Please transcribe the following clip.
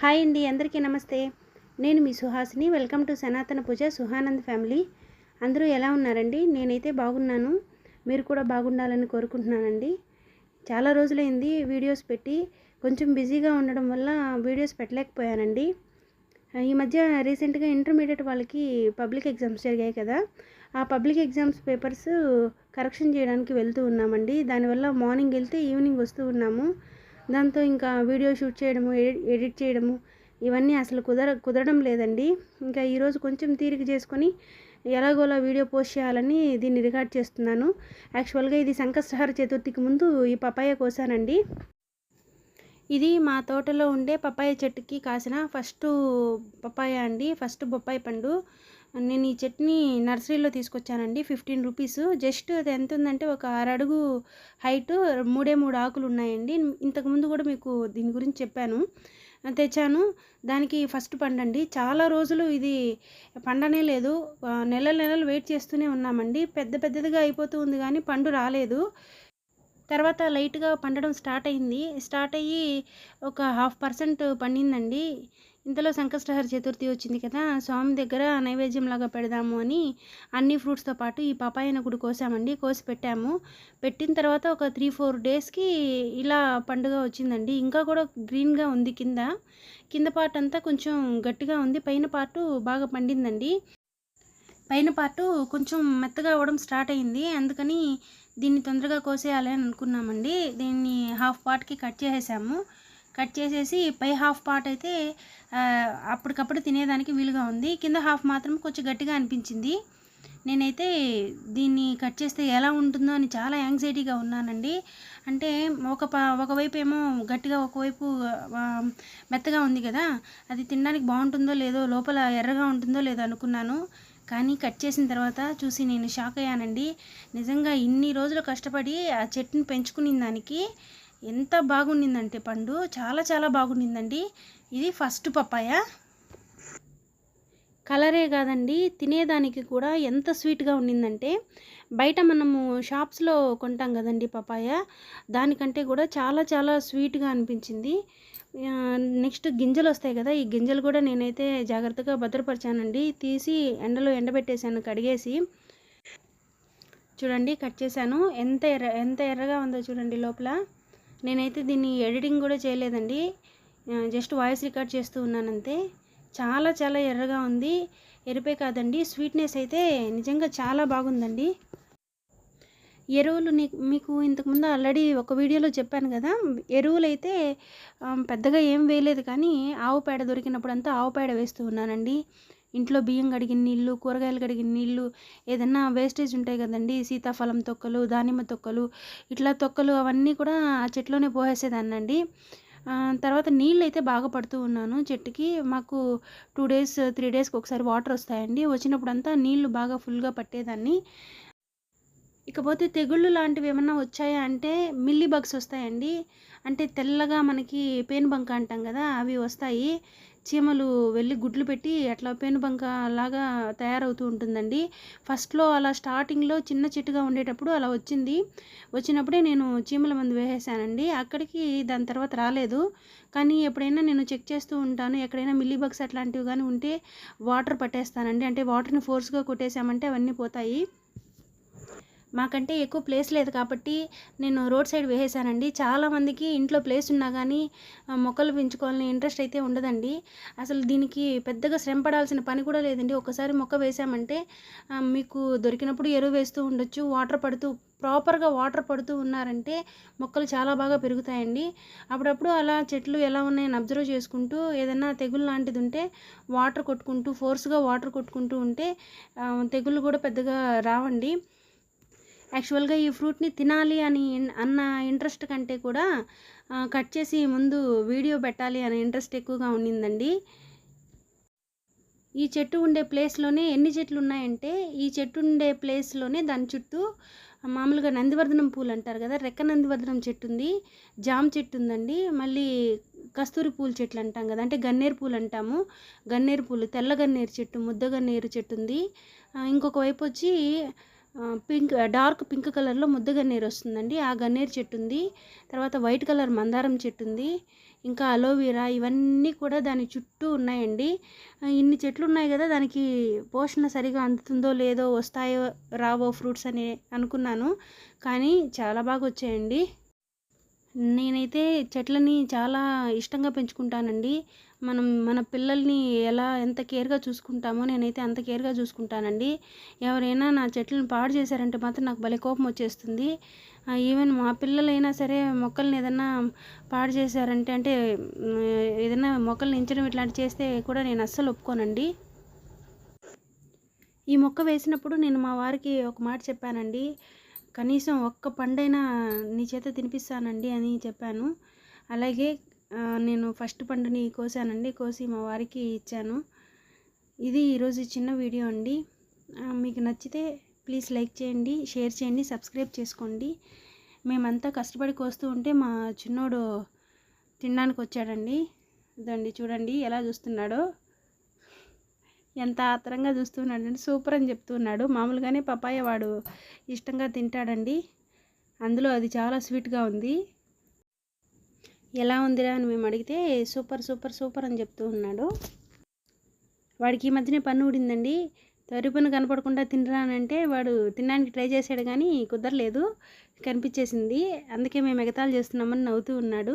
Hi అండి అందరికీ నమస్తే. నేను మీ సుహాసిని వెల్కమ్ టు సనాతన పూజ సుహానంద్ ఫ్యామిలీ. అందరూ ఎలా ఉన్నారండి? నేనైతే బాగున్నాను. మీరు కూడా బాగుండాలని కోరుకుంటున్నానండి. చాలా రోజులైంది వీడియోస్ పెట్టి కొంచెం బిజీగా ఉండడం వల్ల వీడియోస్ పెట్టలేకపోయానండి. ఈ మధ్య రీసెంట్గా ఇంటర్మీడియట్ వాళ్ళకి పబ్లిక్ ఎగ్జామ్స్ జరిగాయి కదా. ఆ పబ్లిక్ ఎగ్జామ్స్ పేపర్స్ కరెక్షన్ చేయడానికి వెళ్తూ ఉన్నామండి. దానివల్ల మార్నింగ్ వెళ్తే ఈవినింగ్ వస్తూ ఉన్నాము. దాంతో ఇంకా వీడియో షూట్ చేయడము ఎడిట్ చేయడము ఇవన్నీ అసలు కుదర కుదరడం లేదండి. ఇంకా ఈరోజు కొంచెం తీరిక చేసుకొని ఎలాగోలా వీడియో పోస్ట్ చేయాలని దీన్ని రికార్డ్ చేస్తున్నాను. యాక్చువల్గా ఇది సంకష్టహార చతుర్థికి ముందు ఈ పపాయ కోసానండి. ఇది మా తోటలో ఉండే పప్పాయ చెట్టుకి కాసిన ఫస్ట్ పప్పాయ అండి ఫస్ట్ బొప్పాయి పండు. నేను ఈ చెట్ని నర్సరీలో తీసుకొచ్చానండి ఫిఫ్టీన్ రూపీస్. జస్ట్ అది ఎంత ఉందంటే ఒక అరడుగు హైట్ మూడే మూడు ఆకులు ఉన్నాయండి. ఇంతకుముందు కూడా మీకు దీని గురించి చెప్పాను. తెచ్చాను. దానికి ఫస్ట్ పండండి. చాలా రోజులు ఇది పండనే లేదు. నెల నెలలు వెయిట్ చేస్తూనే ఉన్నామండి. పెద్ద పెద్దదిగా అయిపోతూ ఉంది కానీ పండు రాలేదు. తర్వాత లైట్గా పండడం స్టార్ట్ అయింది. స్టార్ట్ అయ్యి ఒక హాఫ్ పర్సెంట్ పండిందండి. ఇంతలో సంకష్టహర చతుర్థి వచ్చింది కదా స్వామి దగ్గర నైవేద్యం లాగా పెడదాము అని అన్ని ఫ్రూట్స్తో పాటు ఈ పపాయన కూడా కోసామండి. కోసి పెట్టాము. పెట్టిన తర్వాత ఒక త్రీ ఫోర్ డేస్కి ఇలా పండుగ వచ్చిందండి. ఇంకా కూడా గ్రీన్గా ఉంది కింద. కింద పార్ట్ అంతా కొంచెం గట్టిగా ఉంది. పైన పార్టు బాగా పండిందండి. పైన పార్టు కొంచెం మెత్తగా అవ్వడం స్టార్ట్ అయింది. అందుకని దీన్ని తొందరగా కోసేయాలి అని అనుకున్నామండి. దీన్ని హాఫ్ పార్ట్కి కట్ చేసేసాము. కట్ చేసేసి పై హాఫ్ పార్ట్ అయితే అప్పటికప్పుడు తినేదానికి వీలుగా ఉంది. కింద హాఫ్ మాత్రం కొంచెం గట్టిగా అనిపించింది. నేనైతే దీన్ని కట్ చేస్తే ఎలా ఉంటుందో అని చాలా యాంగ్జైటీగా ఉన్నానండి. అంటే ఒక ఒకవైపు ఏమో గట్టిగా ఒకవైపు మెత్తగా ఉంది కదా అది తినడానికి బాగుంటుందో లేదో లోపల ఎర్రగా ఉంటుందో లేదో అనుకున్నాను. కానీ కట్ చేసిన తర్వాత చూసి నేను షాక్ అయ్యానండి. నిజంగా ఇన్ని రోజులు కష్టపడి ఆ చెట్టుని పెంచుకునే దానికి ఎంత బాగుండిందంటే పండు చాలా చాలా బాగుండిందండి. ఇది ఫస్ట్ పప్పాయ. కలరే కాదండి. తినేదానికి కూడా ఎంత స్వీట్గా ఉండిందంటే బయట మనము షాప్స్లో కొంటాం కదండి పపాయ. దానికంటే కూడా చాలా చాలా స్వీట్గా అనిపించింది. నెక్స్ట్ గింజలు వస్తాయి కదా ఈ గింజలు కూడా నేనైతే జాగ్రత్తగా భద్రపరిచానండి. తీసి ఎండలో ఎండబెట్టేశాను కడిగేసి. చూడండి కట్ చేశాను. ఎంత ఎర్ర ఎంత ఎర్రగా ఉందో చూడండి లోపల. నేనైతే దీన్ని ఎడిటింగ్ కూడా చేయలేదండి. జస్ట్ వాయిస్ రికార్డ్ చేస్తూ ఉన్నానంతే. చాలా చాలా ఎర్రగా ఉంది. ఎరుపే కాదండి. స్వీట్నెస్ అయితే నిజంగా చాలా బాగుందండి. ఎరువులు మీకు ఇంతకుముందు ఆల్రెడీ ఒక వీడియోలో చెప్పాను కదా. ఎరువులు అయితే పెద్దగా ఏం వేయలేదు కానీ ఆవు పేడ దొరికినప్పుడంతా ఆవు పేడ వేస్తూ ఉన్నానండి. ఇంట్లో బియ్యం కడిగిన నీళ్ళు కూరగాయలు కడిగిన నీళ్ళు ఏదన్నా వేస్టేజ్ ఉంటాయి కదండి. సీతాఫలం తొక్కలు దానిమ్మ తొక్కలు ఇట్లా తొక్కలు అవన్నీ కూడా ఆ చెట్లోనే పోసేదాన్నండి తర్వాత నీళ్ళు అయితే బాగా పడుతూ ఉన్నాను. చెట్టుకి మాకు టూ డేస్ త్రీ డేస్కి ఒకసారి వాటర్ వస్తాయండి. వచ్చినప్పుడంతా నీళ్ళు బాగా ఫుల్గా పట్టేదాన్ని. ఇకపోతే తెగుళ్ళు లాంటివి ఏమన్నా వచ్చాయా అంటే మిల్లీ బగ్స్ వస్తాయండి. అంటే తెల్లగా మనకి పేను బంక అంటాం కదా అవి వస్తాయి. చీమలు వెళ్ళి గుడ్లు పెట్టి అట్లా పేనుబంక లాగా తయారవుతూ ఉంటుందండి. ఫస్ట్లో అలా స్టార్టింగ్లో చిన్న చెట్టుగా ఉండేటప్పుడు అలా వచ్చింది. వచ్చినప్పుడే నేను చీమల మందు వేసేసానండి. అక్కడికి దాని తర్వాత రాలేదు. కానీ ఎప్పుడైనా నేను చెక్ చేస్తూ ఉంటాను. ఎక్కడైనా మిల్లీ బగ్స్ అట్లాంటివి కానీ ఉంటే వాటర్ పట్టేస్తానండి. అంటే వాటర్ని ఫోర్స్గా కొట్టేసామంటే అవన్నీ పోతాయి. మాకంటే ఎక్కువ ప్లేస్ లేదు కాబట్టి నేను రోడ్ సైడ్ వేసేసానండి. చాలామందికి ఇంట్లో ప్లేస్ ఉన్నా కానీ మొక్కలు పెంచుకోవాలని ఇంట్రెస్ట్ అయితే ఉండదండి. అసలు దీనికి పెద్దగా శ్రమ పడాల్సిన పని కూడా లేదండి. ఒకసారి మొక్క వేసామంటే మీకు దొరికినప్పుడు ఎరువు వేస్తూ ఉండొచ్చు వాటర్ పడుతూ ప్రాపర్గా వాటర్ పడుతూ ఉన్నారంటే మొక్కలు చాలా బాగా పెరుగుతాయండి. అప్పుడప్పుడు అలా చెట్లు ఎలా ఉన్నాయని అబ్జర్వ్ చేసుకుంటూ ఏదైనా తెగులు లాంటిది ఉంటే వాటర్ కొట్టుకుంటూ ఫోర్స్గా వాటర్ కొట్టుకుంటూ ఉంటే తెగులు కూడా పెద్దగా రావండి. యాక్చువల్గా ఈ ఫ్రూట్ని తినాలి అని అన్న ఇంట్రెస్ట్ కంటే కూడా కట్ చేసి ముందు వీడియో పెట్టాలి అనే ఇంట్రెస్ట్ ఎక్కువగా ఉండిందండి ఈ చెట్టు ఉండే ప్లేస్లోనే ఎన్ని చెట్లు ఉన్నాయంటే ఈ చెట్టు ఉండే ప్లేస్లోనే దాని చుట్టూ మామూలుగా నందివర్ధనం పూలు అంటారు కదా రెక్క నందివర్ధనం చెట్టు ఉంది జామ చెట్టు ఉందండి మళ్ళీ కస్తూరి పూల చెట్లు అంటాం కదా అంటే గన్నేరు పూలు అంటాము. గన్నేరు పూలు తెల్ల గన్నేరు చెట్టు ముద్ద గన్నేరు చెట్టు ఉంది ఇంకొక వైపు వచ్చి పింక్ డార్క్ పింక్ కలర్లో ముద్ద గన్నేరు వస్తుందండి. ఆ గన్నేరు చెట్టు ఉంది తర్వాత వైట్ కలర్ మందారం చెట్టు ఉంది ఇంకా అలోవీరా ఇవన్నీ కూడా దాని చుట్టూ ఉన్నాయండి. ఇన్ని చెట్లు ఉన్నాయి కదా దానికి పోషణ సరిగా అందుతుందో లేదో వస్తాయో రావో ఫ్రూట్స్ అని అనుకున్నాను. కానీ చాలా బాగా వచ్చాయండి. నేనైతే చెట్లని చాలా ఇష్టంగా పెంచుకుంటానండి. మనం మన పిల్లల్ని ఎలా ఎంత కేర్గా చూసుకుంటామో నేనైతే అంత కేర్గా చూసుకుంటానండి. ఎవరైనా నా చెట్లను పాడు చేశారంటే మాత్రం నాకు భలే కోపం వచ్చేస్తుంది. ఈవెన్ మా పిల్లలైనా సరే మొక్కల్ని ఏదన్నా పాడు చేశారంటే అంటే ఏదైనా మొక్కల్ని ఇంచడం ఇట్లాంటి చేస్తే కూడా నేను అస్సలు ఒప్పుకోనండి. ఈ మొక్క వేసినప్పుడు నేను మా వారికి ఒక మాట చెప్పానండి. కనీసం ఒక్క పండైనా నీ చేత తినిపిస్తానండి అని చెప్పాను. అలాగే నేను ఫస్ట్ పండుని కోసానండి కోసి మా వారికి ఇచ్చాను. ఇది ఈరోజు చిన్న వీడియో అండి. మీకు నచ్చితే ప్లీజ్ లైక్ చేయండి షేర్ చేయండి సబ్స్క్రైబ్ చేసుకోండి. మేమంతా కష్టపడి కోస్తూ ఉంటే మా చిన్నోడు తినడానికి వచ్చాడండి. ఇదండి చూడండి ఎలా చూస్తున్నాడో. ఎంత ఆత్రంగా చూస్తున్నాడండి సూపర్ అని చెప్తున్నాడు. మామూలుగానే పపాయ వాడు ఇష్టంగా తింటాడండి. అందులో అది చాలా స్వీట్గా ఉంది. ఎలా ఉందిరా అని మేము అడిగితే సూపర్ సూపర్ సూపర్ అని చెప్తూ ఉన్నాడు. వాడికి ఈ మధ్యనే పన్ను ఊడిందండి. తొరి పన్ను కనపడకుండా తినరా అని అంటే వాడు తినడానికి ట్రై చేశాడు కానీ కుదరలేదు. కనిపించేసింది. అందుకే మేము ఎగతాలు చేస్తున్నామని నవ్వుతూ ఉన్నాడు.